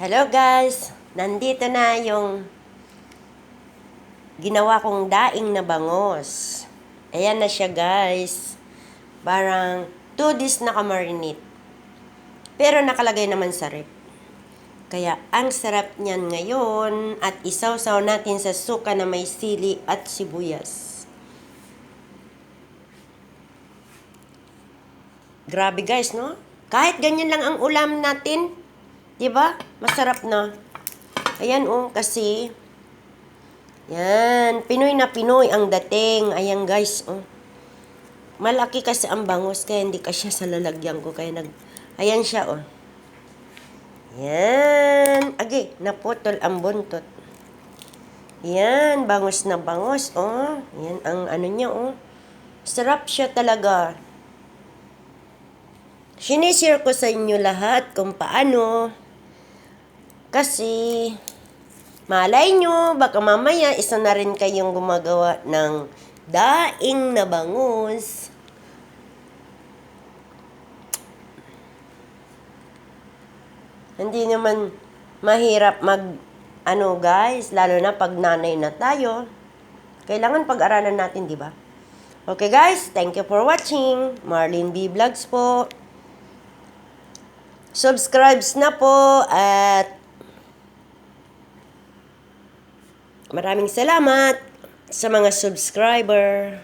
Hello guys! Nandito na yung ginawa kong daing na bangos. Ayan na siya guys. Parang 2 days nakamarinate. Pero nakalagay naman sa rep. Kaya ang sarap niyan ngayon at isawsaw natin sa suka na may sili at sibuyas. Grabe guys, no? Kahit ganyan lang ang ulam natin, 'di ba? Masarap na. Ayan oh, kasi yan, Pinoy na Pinoy ang dating. Ayan guys, oh. Malaki kasi ang bangos kaya hindi kasi sa lalagyan ko kaya nag Ayan siya oh. Yan. Agi, naputol ang buntot. Yan, bangos na bangos, oh. Yan ang ano niya, oh. Sarap siya talaga. Sinishare ko sa inyo lahat kung paano. Kasi, malay nyo, baka mamaya isa na rin kayong gumagawa ng daing na bangus. Hindi naman mahirap mag, ano guys, lalo na pag nanay na tayo. Kailangan pag-aralan natin, di ba? Okay guys, thank you for watching. Marlene B. Vlogs po. Subscribes na po at maraming salamat sa mga subscriber.